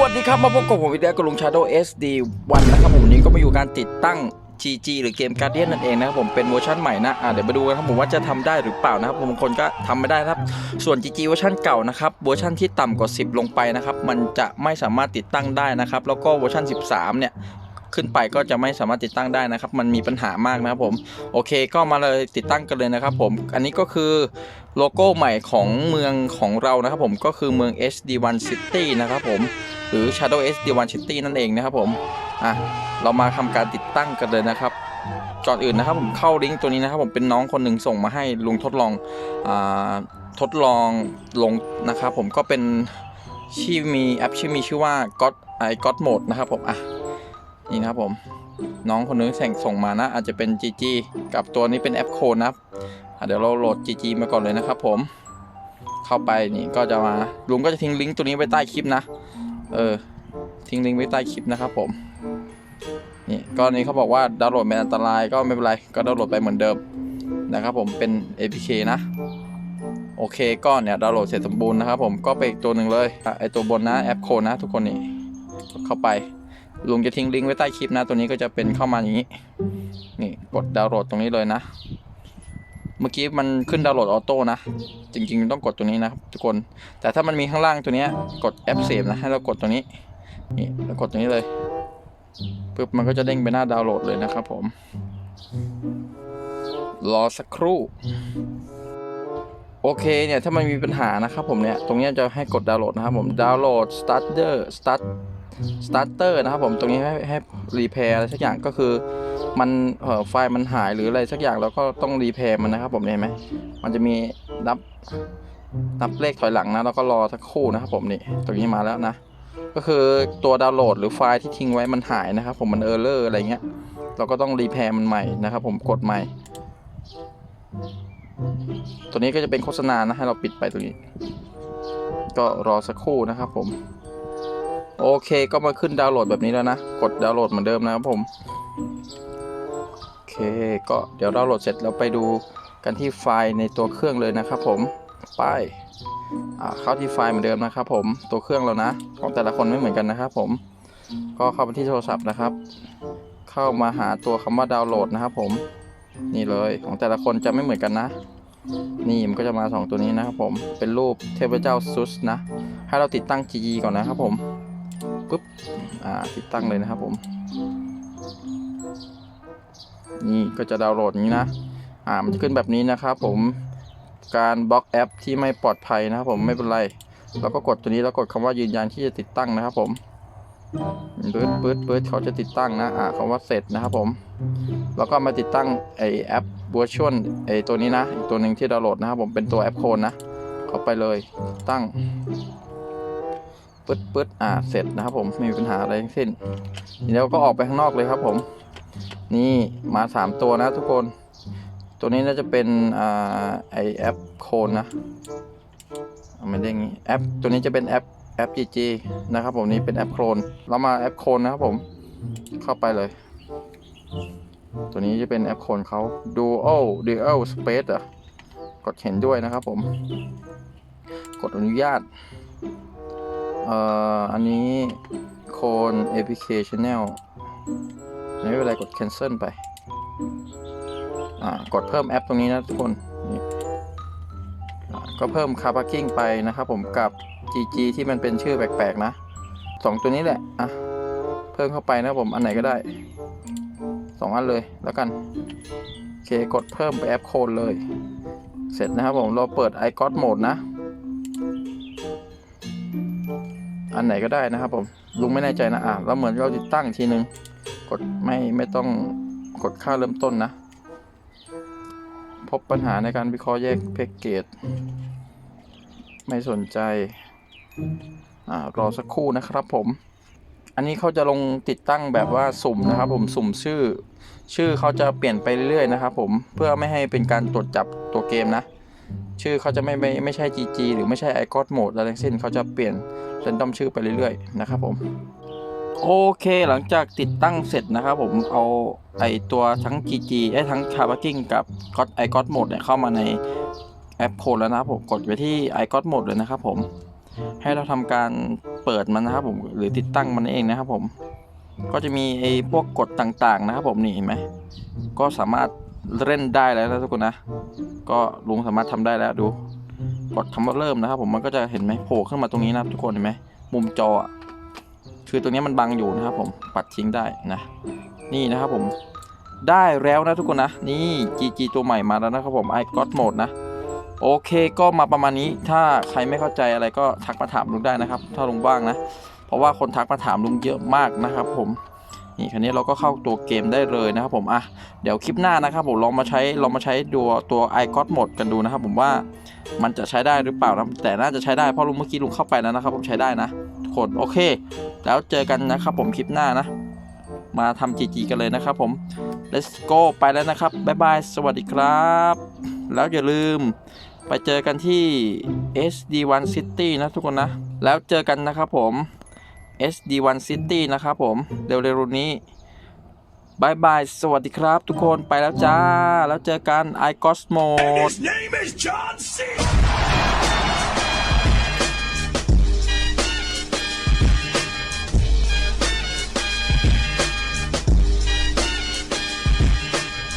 วัสดีครับ มาพบกับผมวิดีโอกบลุงชาโด SD วันนะครับผมนี้ก็มาอยู่การติดตั้ง GG หรือเกม Guardian นั่นเองนะครับผมเป็นเวอร์ชันใหม่นะอะเดี๋ยวมาดูกันครับผมว่าจะทำได้หรือเปล่านะครับบางคนก็ทำไม่ได้นะครับ ส่วน GG เวอร์ชันเก่านะครับเวอร์ชันที่ต่ำกว่า 10 ลงไปนะครับมันจะไม่สามารถติดตั้งได้นะครับแล้วก็เวอร์ชัน13 เนี่ย ขึ้นไปก็จะไม่สามารถติดตั้งได้นะครับ มันมีปัญหามากนะครับผมโอเคก็มาเลยติดตั้งกันเลยนะครับผมอันนี้ก็คือโลโก้ใหม่ของเมืองของเรานะครับผมก็คือเมือง SD1 City นะครับผมหรือ Shadow SD1 City นั่นเองนะครับผมอะเรามาทำการติดตั้งกันเลยนะครับก่อนอื่นนะครับผมเข้าลิงก์ตัวนี้นะครับผมเป็นน้องคนหนึ่งส่งมาให้ลุงทดลองอ่าทดลองลงนะครับผมก็เป็นชื่อมีแอปชื่อมีชื่อว่า God i God Mode นะครับผมอะ นี่นะครับผม น้องคนนึงส่งส่งมานะ อาจจะเป็น GG กับตัวนี้เป็นแอปโคนนะครับเดี๋ยวเราโหลด GG มาก่อนเลยนะครับ ผม เข้าไปนี่ก็จะมาลุงก็จะทิ้งลิงก์ตัวนี้ไว้ใต้คลิปนะ เออ ทิ้งลิงก์ไว้ใต้คลิปนะครับ ผมนี่ก็นี้เขาบอกว่าดาวน์โหลดเป็นอันตรายก็ไม่เป็นไรก็ดาวน์โหลดไปเหมือนเดิมนะครับผมเป็น APK นะ โอเคก็เนี่ยดาวน์โหลดเสร็จสมบูรณ์นะครับผมก็ไปอีกตัวหนึ่งเลยไอตัวบนนะแอปโคนนะทุกคนนี่เข้าไป ลุงจะทิ้งลิงก์ไว้ใต้คลิปนะ ตัวนี้ก็จะเป็นเข้ามาอย่างนี้ นี่กดดาวน์โหลดตรงนี้เลยนะ เมื่อกี้มันขึ้นดาวน์โหลดออโต้นะ จริงๆต้องกดตัวนี้นะครับทุกคน แต่ถ้ามันมีข้างล่างตัวเนี้ยกดแอปเซฟนะ ให้เรากดตัวนี้ นี่แล้วกดตัวนี้เลยปึ๊บมันก็จะเด้งไปหน้าดาวน์โหลดเลยนะครับผม รอสักครู่ โอเคเนี่ยถ้ามันมีปัญหานะครับผมเนี่ย ตรงเนี้ยจะให้กดดาวน์โหลดนะครับผม ดาวน์โหลด starter start starter นะครับผมตรงนี้ให้ให้รีเพย์อะไรสักอย่างก็คือมันไฟล์มันหายหรืออะไรสักอย่างเราก็ต้องรีเพย์มันนะครับผมเห็นไหมมันจะมีนับนับเลขถอยหลังนะแล้วก็รอสักครู่นะครับผมนี่ตรงนี้มาแล้วนะก็คือตัวดาวน์โหลดหรือไฟล์ที่ทิ้งไว้มันหายนะครับผมมันเออร์เลอร์อะไรเงี้ยเราก็ต้องรีแพร์มันใหม่นะครับผมกดใหม่ ตัวนี้ก็จะเป็นโฆษณานะให้เราปิดไปตรงนี้ ก็รอสักครู่นะครับผม โอเคก็มาขึ้นดาวน์โหลดแบบนี้แล้วนะ กดดาวน์โหลดเหมือนเดิมนะครับผม โอเค ก็เดี๋ยวดาวน์โหลดเสร็จแล้วไปดูกันที่ไฟล์ในตัวเครื่องเลยนะครับผม ไปเข้าที่ไฟล์เหมือนเดิมนะครับผม ตัวเครื่องเรานะ ของแต่ละคนไม่เหมือนกันนะครับผม ก็เข้าไปที่โทรศัพท์นะครับ เข้ามาหาตัวคำว่าดาวน์โหลดนะครับผม นี่เลยของแต่ละคนจะไม่เหมือนกันนะ นี่มันก็จะมาสองตัวนี้นะครับผม เป็นรูปเทพเจ้าซุสนะ ให้เราติดตั้ง GE ก่อนนะครับผม ปุ๊บอ่าติดตั้งเลยนะครับผม นี่ก็จะดาวน์โหลดนี้นะอ่ามันจะขึ้นแบบนี้นะครับผมการบล็อกแอปที่ไม่ปลอดภัยนะครับผมไม่เป็นไรเราก็กดตัวนี้แล้วกดคำว่ายืนยันที่จะติดตั้งนะครับผมปื๊ดปื๊ดปื๊ดเขาจะติดตั้งนะอ่าคำว่าเสร็จนะครับผมแล้วก็มาติดตั้งไอแอป Virtual ไอตัวนี้นะอีกตัวหนึ่งที่ดาวน์โหลดนะครับผมเป็นตัวแอปโคนนะเข้าไปเลยตั้ง ปึ๊ดปึ๊ดอ่าเสร็จนะครับ ผมไม่มีปัญหาอะไรทั้งสิ้นทีนี้เราก็ออกไปข้างนอกเลยครับ ผม นี่มาสามตัวนะทุกคน ตัวนี้น่าจะเป็นอ่าไอแอปโคนนะเอาไม่ได้งี้แอปตัวนี้จะเป็นแอปแอป GG นะครับผมนี่เป็นแอปโคลนเรามาแอปโคลนนะครับผมเข้าไปเลย ตัวนี้จะเป็นแอปโคลนเขา Dual Dual Space อะกดเห็นด้วยนะครับผม กดอนุญาต เอ่ออันนี้โคน APK Channel ไม่เป็นไรกด cancel ไป อ่ากดเพิ่มแอปตรงนี้นะทุกคนนี่ก็เพิ่ม car parking ไปนะครับผมกับ GG ที่มันเป็นชื่อแปลกๆ นะสองตัวนี้แหละ อะ เพิ่มเข้าไปนะผม อันไหนก็ได้สองอันเลยแล้วกัน โอเค กดเพิ่มไปแอปโคนเลย เสร็จนะครับผม เราเปิด iGot Mode นะ นไหนก็ได้นะครับผมลุงไม่แน่ใจนะอะแล้วเหมือนเราติดตั้งทีนึง กดไม่ไม่ต้องกดค่าเริ่มต้นนะ พบปัญหาในการวิเคราะห์แยกแพ็กเกจไม่สนใจอ่ารอสักครู่นะครับผม อันนี้เขาจะลงติดตั้งแบบว่าสุ่มนะครับ ผมสุ่มชื่อ ชื่อเขาจะเปลี่ยนไปเรื่อยๆนะครับ ผมเพื่อไม่ให้เป็นการตรวจจับตัวเกมนะ ชื่อเขาจะไม่ไม่ไม่ใช่ GG หรือไม่ใช่ i g o t Mode อะไรทั้งสิ้นเขาจะเปลี่ยนเรนดอมชื่อไปเรื่อยๆ นะครับผมโอเคหลังจากติดตั้งเสร็จนะครับผมเอาไอตัวทั้ง GG ไอทั้ง c a r b a k i n g กับ God i g o t Mode เนี่ยเข้ามาในแอปโคดแล้วนะครับผมกดไปที่ i g o t Mode เลยนะครับผมให้เราทำการเปิดมันนะครับผมหรือติดตั้งมันเองนะครับผมก็จะมีไอพวกกฎต่างๆนะครับผมนี่เห็นไหมก็สามารถ เล่นได้แล้วนะทุกคนนะ ก็ลุงสามารถทำได้แล้วดู กดคำว่าเริ่มนะครับ ผมมันก็จะเห็นไหมโผล่ขึ้นมาตรงนี้นะทุกคนเห็นไหมมุมจออะคือตรงนี้มันบังอยู่นะครับ ผมปัดทิ้งได้นะ นี่นะครับผมได้แล้วนะทุกคนนะ นี่ GG ตัวใหม่มาแล้วนะครับผม i got mode นะ โอเคก็มาประมาณนี้ถ้าใครไม่เข้าใจอะไรก็ทักมาถามลุงได้นะครับ ถ้าลุงว่างนะ เพราะว่าคนทักมาถามลุงเยอะมากนะครับผม นี่คราวนี้เราก็เข้าตัวเกมได้เลยนะครับผมอะเดี๋ยวคลิปหน้านะครับผมลองมาใช้ลองมาใช้ตัวตัว i got mode กันดูนะครับผมว่ามันจะใช้ได้หรือเปล่านะแต่น่าจะใช้ได้เพราะลุงเมื่อกี้ลุงเข้าไปแล้วนะครับผมใช้ได้นะทุกคนโอเค แล้วเจอกันนะครับผมคลิปหน้านะ มาทำ GG กันเลยนะครับผม let's go ไปแล้วนะครับบ๊ายบายสวัสดีครับ แล้วอย่าลืมไปเจอกันที่ SD1 City นะทุกคนนะ แล้วเจอกันนะครับผม SD1 City นะครับผม เร็วๆนี้บายบาย สวัสดีครับทุกคนไปแล้วจ้า แล้วเจอกัน i g